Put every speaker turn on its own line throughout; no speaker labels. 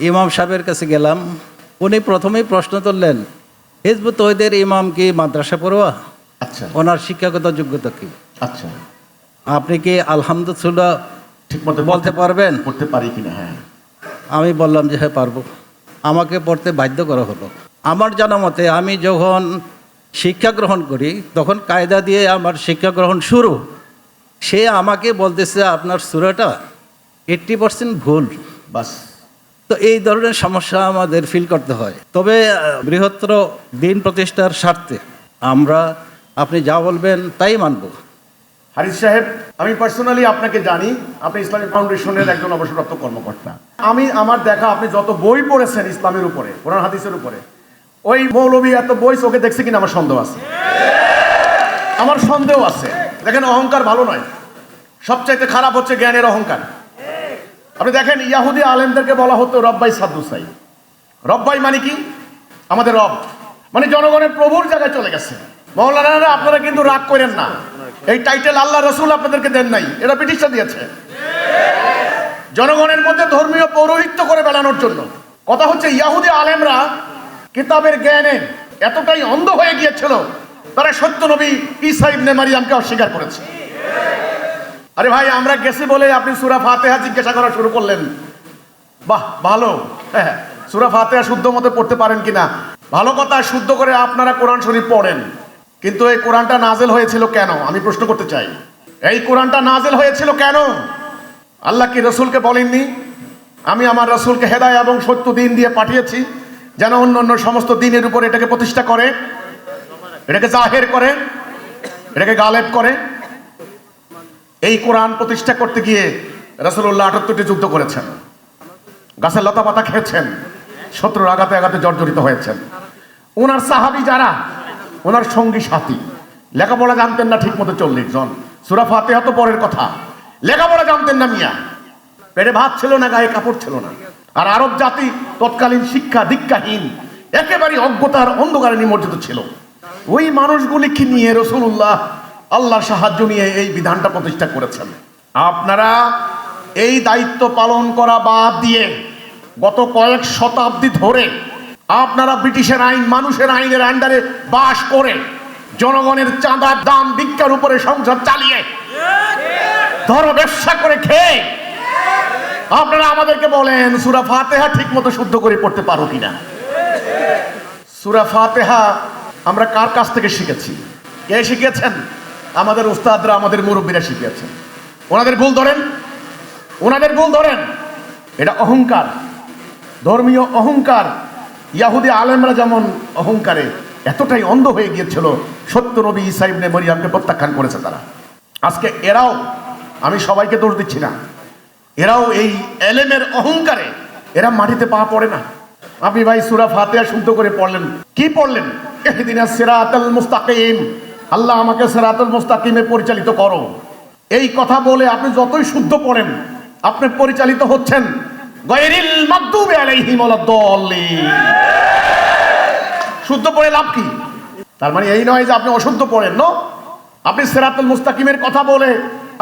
ইমাম সাহেবের কাছে গেলাম। উনি প্রথমেই প্রশ্ন তুললেন হিজবুত তৈদের ইমাম কি মাদ্রাসা পড়ুয়া?
আচ্ছা।
ওনার শিক্ষাগত যোগ্যতা কি?
আচ্ছা।
আপনি কি আলহামদুলিল্লাহ
ঠিক মতো
বলতে পারবেন?
পড়তে পারি কিনা? হ্যাঁ।
আমি বললাম যে হ্যাঁ পারব। আমাকে পড়তে বাধ্য করা হলো। আমার জানা মতে আমি যখন শিক্ষা গ্রহণ করি তখন কায়দা দিয়ে আমার শিক্ষা গ্রহণ শুরু। সে আমাকে বলতেছে আপনার সুরাটা এইট্টি পার্সেন্ট ভুল।
বাস।
তো এই ধরনের সমস্যা আমাদের ফিল করতে হয়। তবে বৃহত্তর দিন প্রতিষ্ঠার স্বার্থে আমরা, আপনি যা বলবেন তাই মানব।
হারিস সাহেব, আমি পার্সোনালি আপনাকে জানি, আপনি ইসলামিক ফাউন্ডেশনের একজন অবসরপ্রাপ্ত কর্মকর্তা। আমি, আমার দেখা, আপনি যত বই পড়েছেন ইসলামের উপরে, কোরআন, হাদিসের উপরে, ওই মৌলবী এত বই চোখে দেখছে কিনা আমার সন্দেহ আছে। আমার সন্দেহ আছে। দেখেন, অহংকার ভালো নয়। সবচাইতে খারাপ হচ্ছে জ্ঞানের অহংকার। আপনি দেখেন, ইয়াহুদি আলেমদেরকে বলা হতো রব্বাই সাদ্দুসাই রব্বাই মানে কি? আমাদের রব। মানে জনগণের প্রভুর জায়গায় চলে গেছে। মৌলানারা আপনারা কিন্তু রাগ করেন না। এই টাইটেল আল্লাহ রসুল আপনাদেরকে দেন নাই। এটা ব্রিটিশরা দিয়েছে। জনগণের মধ্যে ধর্মীয় পৌরোহিত্য করে বেড়ানোর জন্য। কথা হচ্ছে, ইয়াহুদি আলেমরা কিতাবের জ্ঞানে এতটাই অন্ধ হয়ে গিয়েছিল, তারা সত্য নবী ঈসা ইবনে মারিয়ামকে অস্বীকার করেছে। আরে ভাই, আমরা গেছি বলে আপনি সুরা ফাতেহা জিজ্ঞাসা করা শুরু করলেন। বাহ, ভালো। হ্যাঁ সুরা ফাতেহা শুদ্ধ মতো পড়তে পারেন কিনা? ভালো কথা, শুদ্ধ করে আপনারা কোরআন শরীফ পড়েন। কিন্তু এই কোরআনটা নাজেল হয়েছিল কেন? আমি প্রশ্ন করতে চাই। এই কোরআনটা নাজেল হয়েছিল কেন? আল্লাহ কি রসুলকে বলেননি? আমি আমার রসুলকে হেদায় এবং সত্য দিন দিয়ে পাঠিয়েছি, যেন অন্য অন্য সমস্ত দিনের উপর এটাকে প্রতিষ্ঠা করে, এটাকে জাহের করে, এটাকে গালেব করে। এই কোরআন প্রতিষ্ঠা করতে গিয়ে রসুল্লাহ আটাত্তরটি যুদ্ধ করেছেন। গাছের লতা পাতা খেয়েছেন, শত্রুর আঘাতে আঘাতে জর্জরিত হয়েছেন। ওনার সাহাবি যারা? ওনার সঙ্গী সাথী। লেখাপড়া জানতেন না ঠিক মতো চল্লিশ জন। সুরা ফাতেহা তো পরের কথা। লেখাপড়া জানতেন না মিয়া। পেটে ভাত ছিল না, গায়ে কাপড় ছিল না। আর আরব জাতি তৎকালীন শিক্ষা দীক্ষাহীন একেবারে অজ্ঞতার অন্ধকারে নিমজ্জিত ছিল। ওই মানুষগুলিকে নিয়ে রসুল্লাহ আল্লাহর সাহায্য নিয়ে এই বিধানটা প্রতিষ্ঠা করেছেন। আপনারা এই দায়িত্ব পালন করা বাদ দিয়ে গত কয়েক শতাব্দী ধরে আপনারা ব্রিটিশের আইন, মানুষের আইনের আন্ডারে বাস করে জনগণের চাঁদার দাম ভিক্ষার উপরে সংসার চালিয়ে ধর্ম ব্যবসা করে খেয়ে আপনারা আমাদেরকে বলেন, সুরা ফাতেহা ঠিক মতো শুদ্ধ করে পড়তে পারো কিনা? সুরা ফাতেহা আমরা কার কাছ থেকে শিখেছি? কে শিখিয়েছেন আমাদের উস্তাদরা আমাদের মুরব্বীরা শিখিয়েছেন ওনাদের ভুল ধরেন? ওনাদের ভুল ধরেন? এটা অহংকার। ধর্মীয় অহংকার। ইয়াহুদি আলেমরা যেমন অহংকারে এতটাই অন্ধ হয়ে গিয়েছিল, সত্য নবী ইসাইবনে মরিয়ামকে প্রত্যাখ্যান করেছে তারা। আজকে এরাও, আমি সবাইকে দোষ দিচ্ছি না, এরাও এই এলেমের অহংকারে, এরা মাটিতে পা পড়ে না। আপনি ভাই সুরা ফাতেহা শুদ্ধ করে পড়লেন। কি পড়লেন? এহদিনা সিরাতাল মুস্তাকিম। আল্লাহ আমাকে সেরাতুল মুস্তাকিমে পরিচালিত করো। এই কথা বলে আপনি যতই শুদ্ধ পড়েন, আপনি পরিচালিত হচ্ছেন। শুদ্ধ পড়ে লাভ কি? তার মানে এই নয় যে আপনি অশুদ্ধ পড়েন, ন। আপনি সেরাতুল মুস্তাকিমের কথা বলে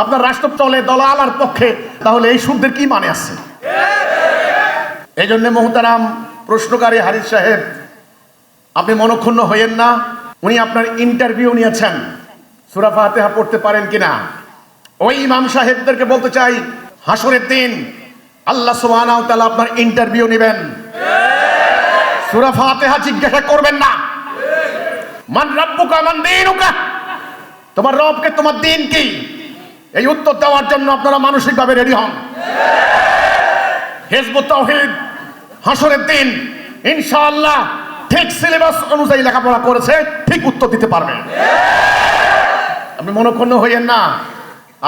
আপনার রাষ্ট্র চলে দলালার পক্ষে, তাহলে এই শুদ্ধের কি মানে আছে? এই জন্য মোহতারাম, প্রশ্নকারী হারিস সাহেব, আপনি মনক্ষুণ্ণ হইয়েন না। উনি আপনার ইন্টারভিউ নিয়েছেন। সুরা ফাতেহা পড়তে পারেন কিনা? ওই ইমাম সাহেবদেরকে বলতে চাই, হাসরের দিন আল্লাহ সুবহানাহু ওয়া তাআলা আপনার ইন্টারভিউ নেবেন। সূরা ফাতিহা জিজ্ঞাসা করবেন না। মান রাব্বুকা, মান দীনুকা? তোমার রবকে, তোমার দিন কি? এই উত্তর দেওয়ার জন্য আপনারা মানসিকভাবে রেডি হন। হিজবুত তাওহীদ, হাসরের দিন, ইনশাআল্লাহ ঠিক সিলেবাস অনুযায়ী লেখাপড়া করেছে, ঠিক উত্তর দিতে পারবে। আপনি মনক্ষুণ্ণ হইয়েন না।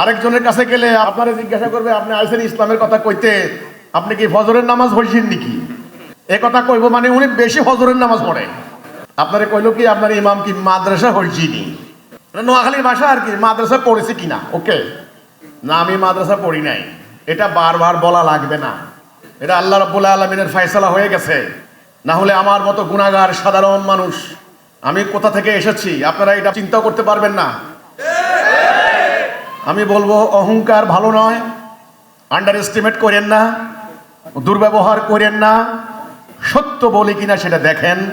আরেকজনের কাছে গেলে আপনারা জিজ্ঞাসা করবে, আপনি আইসেন ইসলামের কথা কইতে, আপনি কি ফজরের নামাজ পড়ছেন নাকি? এ কথা কইব মানে উনি বেশি ফজরের নামাজ পড়ে। আপনারে কইলো কি, আপনার ইমাম কি মাদ্রাসা হইছিনি নোয়াখালীর ভাষা আর কি, মাদ্রাসা পড়েছি কিনা, ওকে? না, আমি মাদ্রাসা পড়ি নাই। এটা বারবার বলা লাগবে না। এটা আল্লাহ রাব্বুল আলমিনের ফয়সালা হয়ে গেছে। না হলে আমার মতো গুণাগার, সাধারণ মানুষ। আমি কোথা থেকে এসেছি? আপনারা এটা চিন্তা করতে পারবেন না। আমি বলব, অহংকার ভালো নয়। আন্ডার এস্টিমেট করেন না। দুর্ব্যবহার করেন না। সত্য বলি কিনা সেটা দেখেন।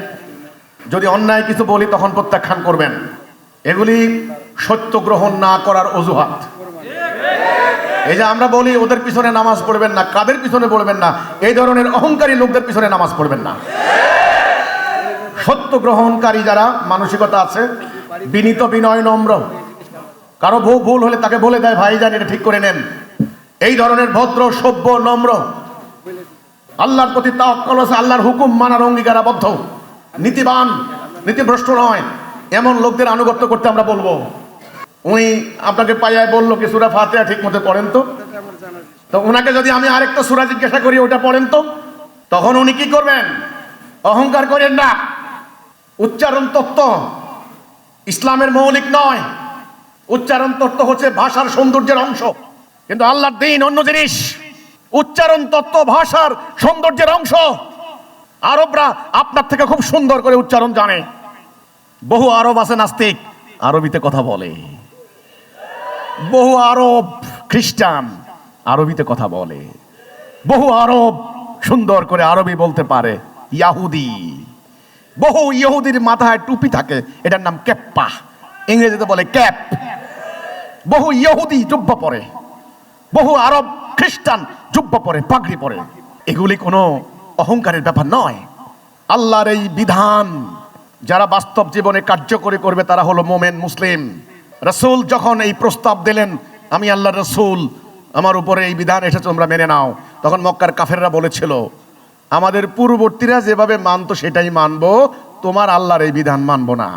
যদি অন্যায় কিছু বলি, তখন প্রত্যাখ্যান করবেন। এগুলি সত্য গ্রহণ না করার অজুহাত। এই যে আমরা বলি, ওদের পিছনে নামাজ পড়বেন না, কাদের পিছনে পড়বেন না, এই ধরনের অহংকারী লোকদের পিছনে নামাজ পড়বেন না। সত্য গ্রহণকারী যারা, মানসিকতা আছে, বিনীত বিনয় নম্র, কারও ভুল ভুল হলে তাকে বলে দেয়, ভাই জান, এটা ঠিক করে নেন। এই ধরনের ভদ্র, সভ্য, নম্র, আল্লাহর প্রতি তাওয়াক্কুল আছে, আল্লাহর হুকুম মানার অঙ্গীকারাবদ্ধ নীতিবান, নীতিভ্রষ্ট নয়। এমন লোকদের আনুগত্য করতে আমরা বলব। উনি আপনাকে পাইয়ায় বলল কি, সুরা ফাতিহা ঠিক মতো পড়েন তো? তো ওনাকে যদি আমি আরেকটা সুরা জিজ্ঞাসা করি, ওটা পড়েন তো? তখন উনি কি করবেন? অহংকার করেন না। উচ্চারণ তত্ত্ব ইসলামের মৌলিক নয়। উচ্চারণ তত্ত্ব হচ্ছে ভাষার সৌন্দর্যের অংশ। কিন্তু আল্লাহর দিন অন্য জিনিস। উচ্চারণ তত্ত্ব ভাষার সৌন্দর্যের অংশ। আরবরা আপনার থেকে খুব সুন্দর করে উচ্চারণ জানে। বহু আরব আছে নাস্তিক, আরবিতে কথা বলে। বহু আরব খ্রিস্টান আরবিতে কথা বলে। বহু আরব সুন্দর করে আরবি বলতে পারে, ইয়াহুদি। বহু ইহুদির মাথায় টুপি থাকে, এটার নাম ক্যাপ্পা। ইংরেজিতে বলে ক্যাপ। বহু ইহুদি জুব্বা পরে, বহু আরব খ্রিস্টান জুব্বা পরে, পাগড়ি পরে। এগুলি কোনো অহংকারের ব্যাপার নয়। আল্লাহর এই বিধান, যারা বাস্তব জীবনে কার্যকরী করবে, তারা হলো মোমেন, মুসলিম। রসুল যখন এই প্রস্তাব দিলেন, আমি আল্লাহ রসুল, আমার উপরে এই বিধান এসে তোমরা মেনে নাও। তখন মক্কার কাফেররা বলেছিল, আমাদের পূর্ববর্তীরা যেভাবে মানতো, সেটাই মানবো, তোমার আল্লাহর এই বিধান মানবো না।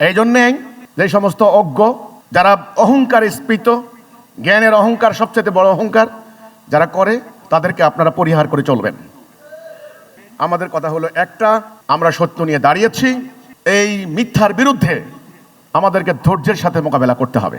এই জন্যেই যে সমস্ত অজ্ঞ, যারা অহংকারে স্পৃত জ্ঞানের অহংকার সবচেয়ে বড় অহংকার, যারা করে, তাদেরকে আপনারা পরিহার করে চলবেন। আমাদের কথা হলো একটা, আমরা সত্য নিয়ে দাঁড়িয়েছি, এই মিথ্যার বিরুদ্ধে আমাদেরকে ধৈর্যের সাথে মোকাবেলা করতে হবে।